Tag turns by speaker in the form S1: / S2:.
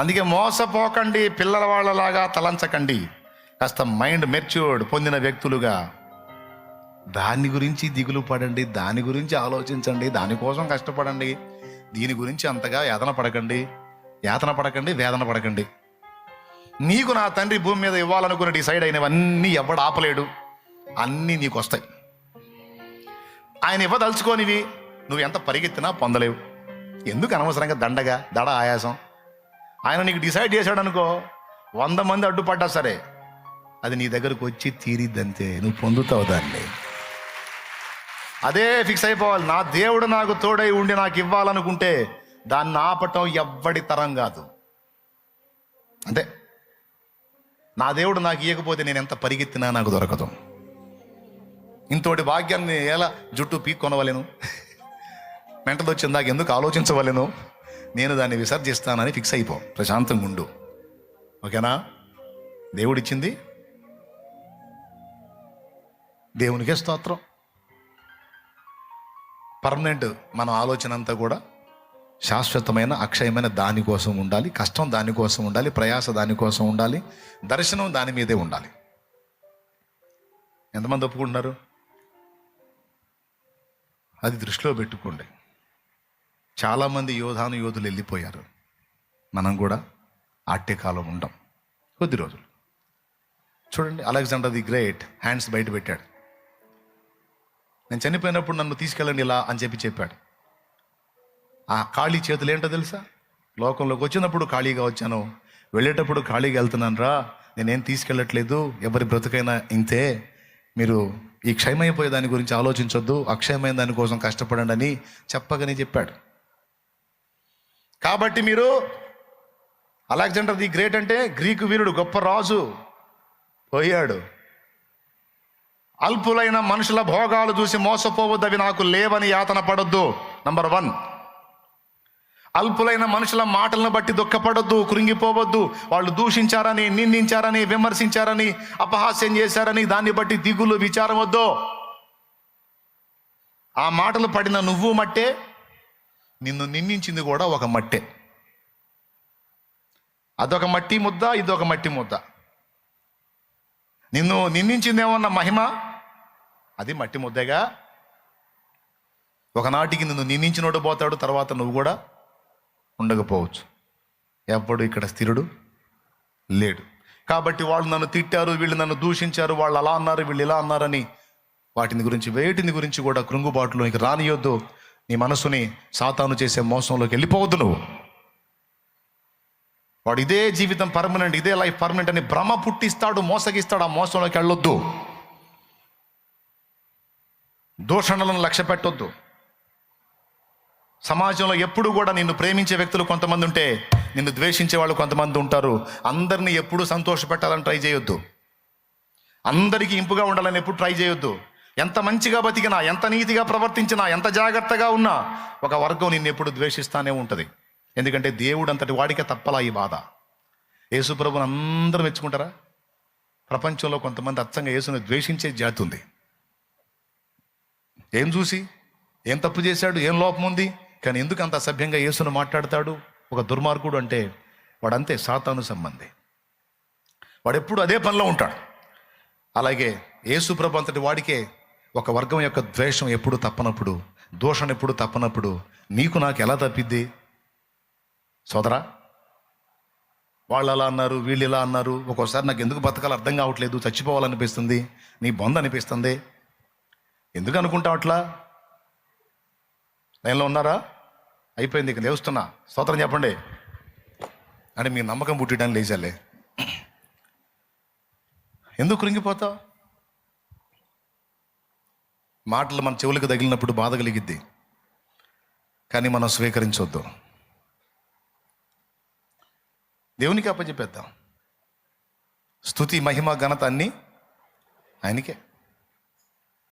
S1: అందుకే మోసపోకండి పిల్లల వాళ్ళలాగా తలంచకండి. కాస్త మైండ్ మెచ్యూర్డ్ పొందిన వ్యక్తులుగా. దాని గురించి దిగులు పడండి దాని గురించి ఆలోచించండి దానికోసం కష్టపడండి దీని గురించి అంతగా యాతన పడకండి యాతన పడకండి వేదన పడకండి. నీకు నా తండ్రి భూమి మీద ఇవ్వాలనుకున్న డిసైడ్ అయినవన్నీ ఎవడు ఆపలేడు అన్నీ నీకు వస్తాయి ఆయన ఇవ్వదలుచుకోనివి నువ్వు ఎంత పరిగెత్తినా పొందలేవు. ఎందుకు అనవసరంగా దండగా దడ ఆయాసం? ఆయన నీకు డిసైడ్ చేశాడు అనుకో వంద మంది అడ్డుపడ్డా సరే అది నీ దగ్గరకు వచ్చి తీరిద్దంతే. నువ్వు పొందుతావు దాన్ని. అదే ఫిక్స్ అయిపోవాలి. నా దేవుడు నాకు తోడై ఉండి నాకు ఇవ్వాలనుకుంటే దాన్ని ఆపటం ఎవ్వడి తరం కాదు. అంతే. నా దేవుడు నాకు ఇవ్వకపోతే నేను ఎంత పరిగెత్తినా నాకు దొరకదు. ఇంతోటి భాగ్యాన్ని ఎలా జుట్టు పీక్కొనవలేను? మెంటలు వచ్చిన దాకా ఎందుకు ఆలోచించవలేను? నేను దాన్ని విసర్జిస్తానని ఫిక్స్ అయిపో. ప్రశాంతంగా ఉండు. ఓకేనా? దేవుడిచ్చింది? దేవునికే స్తోత్రం. పర్మనెంట్ మన ఆలోచన అంతా కూడా శాశ్వతమైన అక్షయమైన దానికోసం ఉండాలి. కష్టం దానికోసం ఉండాలి. ప్రయాస దానికోసం ఉండాలి. దర్శనం దాని మీదే ఉండాలి. ఎంతమంది ఒప్పుకుంటున్నారు? అది దృష్టిలో పెట్టుకోండి. చాలామంది యోధాను యోధులు వెళ్ళిపోయారు. మనం కూడా ఆట్యకాలం ఉండం. కొద్ది రోజులు. చూడండి అలెగ్జాండర్ ది గ్రేట్ హ్యాండ్స్ బయట పెట్టాడు. నేను చనిపోయినప్పుడు నన్ను తీసుకెళ్ళండి ఇలా అని చెప్పి చెప్పాడు. ఆ ఖాళీ చేతులు ఏంటో తెలుసా? లోకంలోకి వచ్చినప్పుడు ఖాళీగా వచ్చాను. వెళ్ళేటప్పుడు ఖాళీగా వెళ్తున్నాను రా. నేనేం తీసుకెళ్ళట్లేదు. ఎవరి బ్రతుకైనా ఇంతే. మీరు ఈ క్షయమైపోయే దాని గురించి ఆలోచించొద్దు. అక్షయమైన దానికోసం కష్టపడండి అని చెప్పగానే చెప్పాడు. కాబట్టి మీరు అలెగ్జాండర్ ది గ్రేట్ అంటే గ్రీకు వీరుడు గొప్ప రాజు పోయాడు. అల్పులైన మనుషుల భోగాలు చూసి మోసపోవద్దవి నాకు లేవని యాతన పడొద్దు. నంబర్ వన్ అల్పులైన మనుషుల మాటలను బట్టి దుఃఖపడొద్దు కృంగిపోవద్దు. వాళ్ళు దూషించారని నిందించారని విమర్శించారని అపహాస్యం చేశారని దాన్ని బట్టి దిగులు విచారం వద్దు. ఆ మాటలు పడిన నువ్వు మట్టే నిన్ను నిందించింది కూడా ఒక మట్టే. అదొక మట్టి ముద్ద ఇదొక మట్టి ముద్ద. నిన్ను నిందించిందేమన్న మహిమ అది మట్టి ముద్దగా. ఒకనాటికి నిన్ను నిందించినోడు పోతాడు తర్వాత నువ్వు కూడా ఉండకపోవచ్చు. ఎప్పుడు ఇక్కడ స్థిరుడు లేడు. కాబట్టి వాళ్ళు నన్ను తిట్టారు వీళ్ళు నన్ను దూషించారు వాళ్ళు అలా అన్నారు వీళ్ళు ఇలా అన్నారని వాటిని గురించి వేటిని గురించి కూడా కృంగుబాటులోకి రానియొద్దు. నీ మనసుని సాతాను చేసే మోసంలోకి వెళ్ళిపోవద్దు నువ్వు. వాడు ఇదే జీవితం పర్మనెంట్ ఇదే లైఫ్ పర్మనెంట్ అని భ్రమ పుట్టిస్తాడు మోసగిస్తాడు ఆ మోసంలోకి వెళ్ళొద్దు. దూషణలను లక్ష్య పెట్టొద్దు. సమాజంలో ఎప్పుడు కూడా నిన్ను ప్రేమించే వ్యక్తులు కొంతమంది ఉంటే నిన్ను ద్వేషించే వాళ్ళు కొంతమంది ఉంటారు. అందరినీ సంతోష సంతోషపెట్టాలని ట్రై చేయొద్దు. అందరికీ ఇంపుగా ఉండాలని ఎప్పుడు ట్రై చేయొద్దు. ఎంత మంచిగా బతికినా ఎంత నీతిగా ప్రవర్తించినా ఎంత జాగ్రత్తగా ఉన్నా ఒక వర్గం నిన్ను ఎప్పుడు ద్వేషిస్తానే ఉంటుంది. ఎందుకంటే దేవుడు అంతటి వాడికే తప్పలా ఈ బాధ. యేసుప్రభుని అందరూ మెచ్చుకుంటారా? ప్రపంచంలో కొంతమంది అచ్చంగా యేసుని ద్వేషించే జాతి ఉంది. ఏం చూసి? ఏం తప్పు చేశాడు? ఏం లోపం ఉంది? కానీ ఎందుకు అంత అసభ్యంగా యేసును మాట్లాడతాడు? ఒక దుర్మార్గుడు అంటే వాడంతే సాతాను సంబంధి. వాడెప్పుడు అదే పనిలో ఉంటాడు. అలాగే యేసుప్రభు అంతటి వాడికే ఒక వర్గం యొక్క ద్వేషం ఎప్పుడు తప్పనప్పుడు దోషం ఎప్పుడు తప్పనప్పుడు నీకు నాకు ఎలా తప్పిద్ది? సోదరా వాళ్ళు అలా అన్నారు వీళ్ళు ఇలా అన్నారు ఒక్కోసారి నాకు ఎందుకు బతకాలి అర్థం కావట్లేదు చచ్చిపోవాలనిపిస్తుంది నీ బొంద అనిపిస్తుంది. ఎందుకు అనుకుంటావు అట్లా? లైన్లో ఉన్నారా? అయిపోయింది ఇక లేస్తున్నా. స్తోత్రం చెప్పండి. అంటే మీ నమ్మకం పుట్టడానికి లేచాలే. ఎందుకు కృంగిపోతావు? మాటలు మన చెవులకు తగిలినప్పుడు బాధ కలిగిద్ది. కానీ మనం స్వీకరించొద్దు. దేవునికి అప్పచెప్పేద్దాం. స్థుతి మహిమ ఘనత అన్నీ ఆయనకే.